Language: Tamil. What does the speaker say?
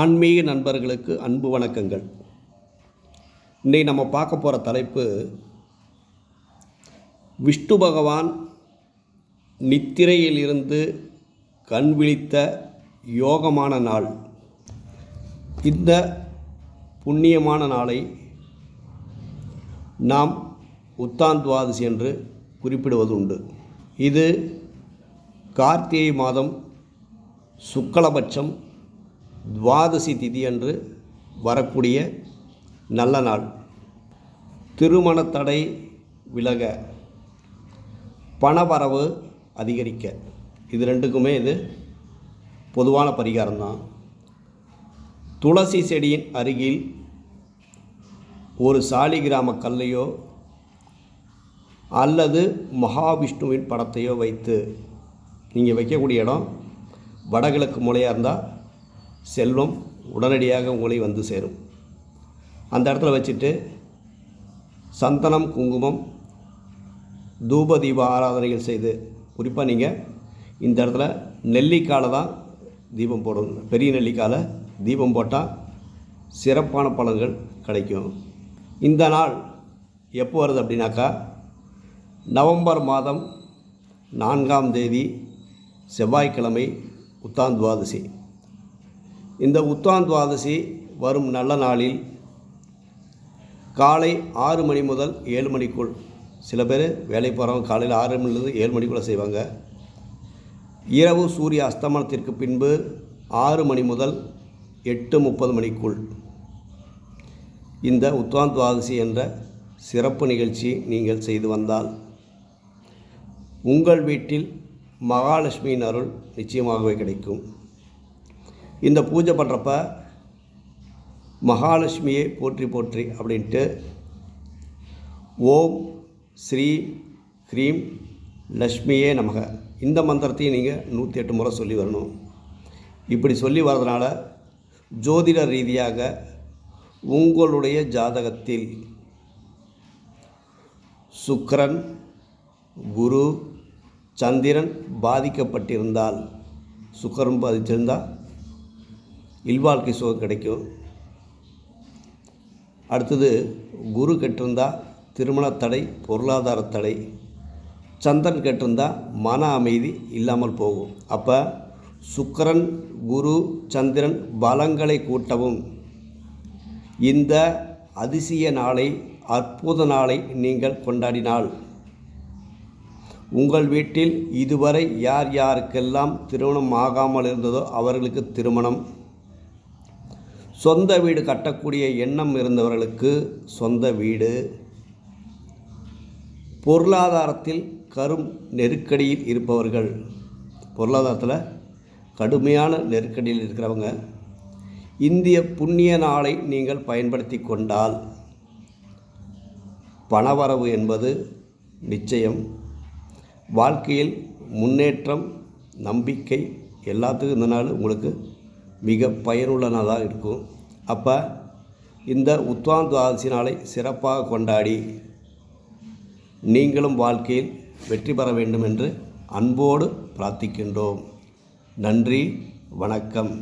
ஆன்மீக நண்பர்களுக்கு அன்பு வணக்கங்கள். இன்றைக்கி நம்ம பார்க்க போகிற தலைப்பு விஷ்ணு பகவான் நித்திரையில் இருந்து கண் விழித்த யோகமான நாள். இந்த புண்ணியமான நாளை நாம் உத்தாந்துவாதசி என்று குறிப்பிடுவது உண்டு. இது கார்த்திகை மாதம் சுக்லபட்சம் துவாதசி திதி அன்று வரக்கூடிய நல்ல நாள். திருமண தடை விலக பணவரவு அதிகரிக்க. இது ரெண்டுக்குமே இது பொதுவான பரிகாரம்தான். துளசி செடியின் அருகில் ஒரு சாலிகிராம கல்லையோ அல்லது மகாவிஷ்ணுவின் படத்தையோ வைத்து நீங்கள் வைக்கக்கூடிய இடம் வடகிழக்கு மூலையாக இருந்தால் செல்வம் உடனடியாக உங்களை வந்து சேரும். அந்த இடத்துல வச்சுட்டு சந்தனம் குங்குமம் தூப தீப ஆராதனைகள் செய்து குறிப்பாக நீங்கள் இந்த இடத்துல நெல்லிக்காலை தான் தீபம் போடணும் பெரிய நெல்லிக்காலை தீபம் போட்டால் சிறப்பான பலன்கள் கிடைக்கும். இந்த நாள் எப்போ வருது அப்படின்னாக்கா நவம்பர் மாதம் நான்காம் தேதி செவ்வாய்க்கிழமை உத்தாந்துவாதசி இந்த உத்தாந்துவாதசி வரும் நல்ல நாளில் காலை ஆறு மணி முதல் ஏழு மணிக்குள். சில பேர் வேலை போகிறவங்க காலையில் ஆறு மணிலேருந்து ஏழு மணிக்குள்ளே செய்வாங்க. இரவு சூரிய அஸ்தமனத்திற்கு பின்பு ஆறு மணி முதல் எட்டு முப்பது மணிக்குள். இந்த உத்தான் துவாதசி என்ற சிறப்பு நிகழ்ச்சி நீங்கள் செய்து வந்தால் உங்கள் வீட்டில் மகாலட்சுமியின் அருள் நிச்சயமாகவே கிடைக்கும். இந்த பூஜை பண்ணுறப்ப மகாலட்சுமியை போற்றி போற்றி அப்படின்ட்டு ஓம் ஸ்ரீ ஹ்ரீம் லக்ஷ்மியே நமக. இந்த மந்திரத்தையும் நீங்கள் நூற்றி எட்டு முறை சொல்லி வரணும். இப்படி சொல்லி வர்றதுனால ஜோதிட ரீதியாக உங்களுடைய ஜாதகத்தில் சுக்கிரன் குரு சந்திரன் பாதிக்கப்பட்டிருந்தால் சுக்கரன் பாதிச்சிருந்தால் இல்வாழ்க்கை சுகம் கிடைக்கும். அடுத்தது குரு கெட்டிருந்தா திருமண தடை பொருளாதார தடை. சந்திரன் கெட்டிருந்தா மன அமைதி இல்லாமல் போகும். அப்போ சுக்கரன் குரு சந்திரன் பலங்களை கூட்டவும். இந்த அதிசய நாளை அற்புத நாளை நீங்கள் கொண்டாடினால் உங்கள் வீட்டில் இதுவரை யார் யாருக்கெல்லாம் திருமணம் ஆகாமல் இருந்ததோ அவர்களுக்கு திருமணம். சொந்த வீடு கட்டக்கூடிய எண்ணம் இருந்தவர்களுக்கு சொந்த வீடு. பொருளாதாரத்தில் கரும் நெருக்கடியில் இருப்பவர்கள். பொருளாதாரத்தில் கடுமையான நெருக்கடியில் இருக்கிறவங்க. இந்திய புண்ணிய நாளை நீங்கள் பயன்படுத்தி கொண்டால் பணவரவு என்பது நிச்சயம். வாழ்க்கையில் முன்னேற்றம் நம்பிக்கை எல்லாத்துக்கும் இந்த நாள் உங்களுக்கு மிக பயனுள்ளனதாக இருக்கும். அப்போ இந்த உத்வான் துவாதசி நாளை சிறப்பாக கொண்டாடி நீங்களும் வாழ்க்கையில் வெற்றி பெற வேண்டும் என்று அன்போடு பிரார்த்திக்கின்றோம். நன்றி வணக்கம்.